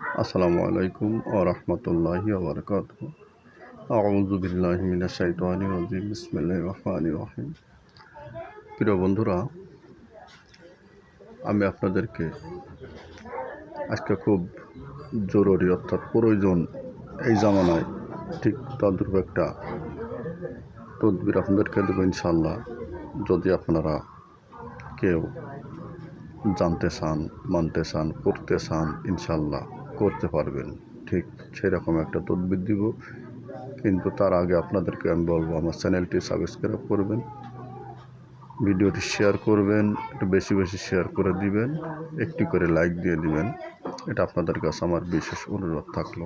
আসসালামু আলাইকুম ও রহমতুল্লাহি ওবরকাত আউযু বিল্লাহি মিনাশ শাইতানির রাজিম। বিসমিল্লাহির রহমানির রহিম। প্রিয় বন্ধুরা, আমি আপনাদেরকে আজকে খুব জরুরি অর্থাৎ প্রয়োজন এই জামানায় ঠিক তদ্রূপ একটা তদবির আপনাদেরকে দেবো ইনশাল্লাহ যদি আপনারা কেউ জানতে চান, মানতে চান, করতে চান ইনশাল্লাহ করতে পারবেন। ঠিক সেরকম একটা তদবির দিব। কিন্তু তার আগে আপনাদেরকে আমি বলব, আমার চ্যানেলটি সাবস্ক্রাইব করবেন, ভিডিওটি শেয়ার করবেন, একটু বেশি বেশি শেয়ার করে দিবেন, একটি করে লাইক দিয়ে দিবেন। এটা আপনাদের কাছে আমার বিশেষ অনুরোধ থাকল।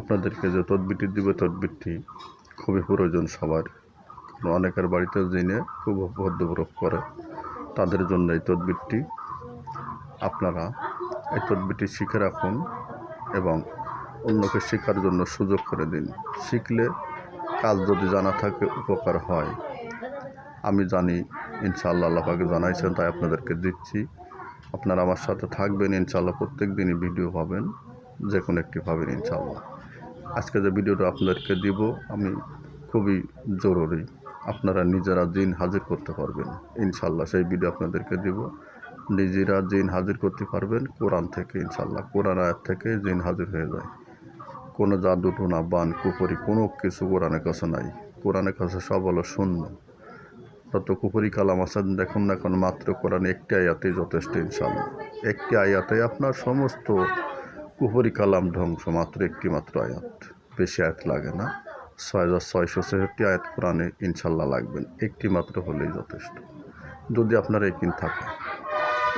আপনাদেরকে যে তদবিরটি দিবে, তদবিরটি খুবই প্রয়োজন সবার। কারণ অনেকের বাড়িতে জেনে খুব ভদ্রপ্রোপ করে, তাদের জন্য এই তদবিরটি আপনারা এই তদবিরটি শিখে রাখুন এবং অন্যকে শেখার জন্য সুযোগ করে দিন। শিখলে কাজ যদি জানা থাকে, উপকার হয়। আমি জানি, ইনশাআল্লাহ আল্লাপাকে জানাইছেন, তাই আপনাদেরকে দিচ্ছি। আপনারা আমার সাথে থাকবেন, ইনশাআল্লাহ প্রত্যেক দিনই ভিডিও পাবেন যে কোনো একটি পাবেন, ইনশাআল্লাহ। আজকে যে ভিডিওটা আপনাদেরকে দিব, আমি খুবই জরুরি, আপনারা নিজেরা দিন হাজির করতে পারবেন। ইনশাল্লাহ সেই ভিডিও আপনাদেরকে দিব। নিজেরা জিন হাজির করতে পারবেন। কোরআন থেকে ইনশাল্লাহ কোরআন আয়াত থেকে জিন হাজির হয়ে যায়। কোনো জাদু টোনা, বান কুপুরি কোনো কিছু কোরআনের কাছে নাই। কোরআনের কাছে সব হলো শূন্য। তত কুপুরি কালাম আছে, দেখুন না এখন মাত্র কোরআন একটি আয়াতেই যথেষ্ট ইনশাল্লাহ একটি আয়াতে আপনার সমস্ত কুপুরি কালাম ধ্বংস, মাত্র একটি মাত্র আয়াত। বেশি আয়াত লাগে না। ছয় হাজার ছয়শো ছেষট্টি আয়াত কোরআনে ইনশাল্লাহ লাগবেন। একটি মাত্র হলেই যথেষ্ট। যদি আপনার একিন থাকে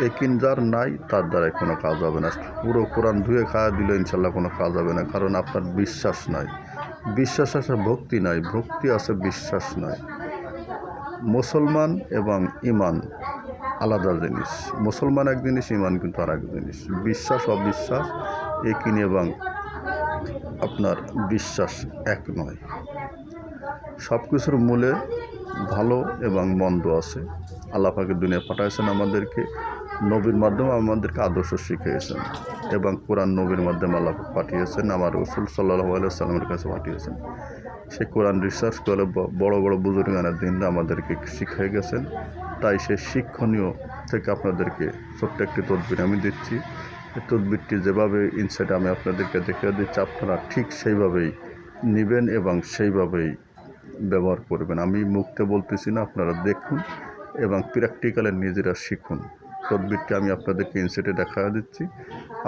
একিন যার নাই, তার দ্বারাই কোনো কাজ হবে না। পুরো কোরআন ধুয়ে খাওয়া দিলে ইনশাল্লাহ কোনো কাজ হবে না, কারণ আপনার বিশ্বাস নাই। বিশ্বাস আছে ভক্তি নাই, ভক্তি আছে বিশ্বাস নাই। মুসলমান এবং ইমান আলাদা জিনিস। মুসলমান এক জিনিস, ইমান কিন্তু আর এক জিনিস। বিশ্বাস, অবিশ্বাস, একিন এবং আপনার বিশ্বাস এক নয়। সব কিছুর মূলে ভালো এবং মন্দ আছে। আল্লাপাকে দুনিয়া পাঠাইছেন আমাদেরকে। নবীর মাধ্যমে আমাদেরকে আদর্শ শিখিয়েছেন এবং কোরআন নবীর মাধ্যমে আল্লাহ পাঠিয়েছেন, আমার রসুল সাল্লাহ সাল্লামের কাছে পাঠিয়েছেন। সে কোরআন রিসার্চ করে বড় বড় বুজুর্গানের দিনরা আমাদেরকে শিখিয়ে গেছেন। তাই সে শিক্ষণীয় থেকে আপনাদেরকে ছোট্ট একটি তদবির আমি দিচ্ছি। এই তদবিরটি যেভাবে ইনসাইড আমি আপনাদেরকে দেখিয়ে দিচ্ছি, আপনারা ঠিক সেইভাবেই নেবেন এবং সেইভাবেই ব্যবহার করবেন। আমি মুখতে বলতেছি না, আপনারা দেখুন এবং প্র্যাকটিক্যালে নিজেরা শিখুন। তদবিরটি আমি আপনাদেরকে ইনসাইটে দেখা দিচ্ছি।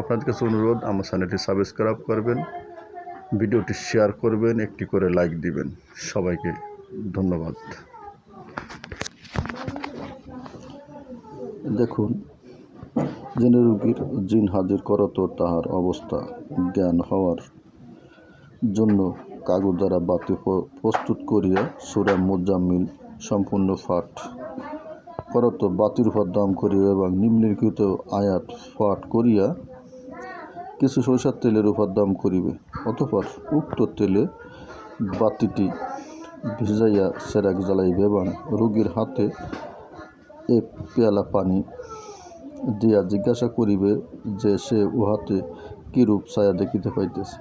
আপনাদের কাছে অনুরোধ, আমার চ্যানেলটি সাবস্ক্রাইব করবেন, ভিডিওটি শেয়ার করবেন, একটি করে লাইক দিবেন। সবাইকে ধন্যবাদ। দেখুন জেনে রুগীর জিন হাজির করত, তাহার অবস্থা জ্ঞান হওয়ার জন্য কাগজ দ্বারা বাতি প্রস্তুত করিয়া সুরা মুজাম্মিল সম্পূর্ণ পাঠ করত বাতির উপর দাম করিয়া এবং নিম্নলিখিত আয়াত পাঠ করিয়া কিছু সরিষার তেলের উপর দাম করিবে, অতপর উক্ত তেলে বাতিটি ভিজাইয়া সেরাক জ্বালাইবে এবং রোগীর হাতে এক পেয়ালা পানি দিয়া জিজ্ঞাসা করিবে যে সে উহাতে কিরূপ ছায়া দেখিতে পাইতেছে।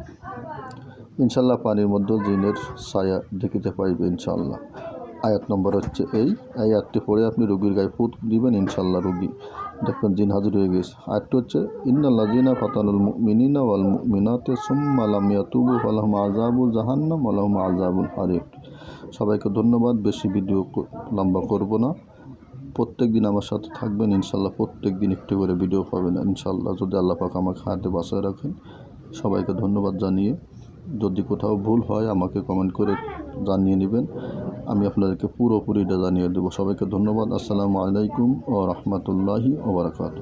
ইনশাল্লাহ পানির মধ্যে জিনের ছায়া দেখিতে পাইবে ইনশাল্লাহ। আয়াত নম্বর হচ্ছে এই। আয়াতটি পড়ে আপনি রোগীর গায়ে ফুট দিবেন ইনশাল্লাহ রোগী। দেখবেন জিন হাজির হয়ে গেছে। আয়াতটি হচ্ছে ইন্নাল্লা জিনা ফাতানুল মিনিনা ওয়াল মিনাতে সুম্মালাম ইয়াতুবু আলহম আজাবুল জাহান্নাম আলহম আজাবুল হারিক সবাইকে ধন্যবাদ, বেশি ভিডিও লম্বা করব না। প্রত্যেক দিন আমার সাথে থাকবেন ইনশাল্লাহ প্রত্যেক দিন একটু করে ভিডিও পাবেন ইনশাল্লাহ যদি আল্লাহ পাক আমাকে হাতে বাসায় রাখেন, সবাইকে ধন্যবাদ জানিয়ে। যদি কোথাও ভুল হয়, আমাকে কমেন্ট করে জানিয়ে নেবেন। আমি আপনাদেরকে পুরোপুরিটা জানিয়ে দেবো। সবাইকে ধন্যবাদ। আসসালামু আলাইকুম ও রহমতুল্লাহি ওবরাকাতু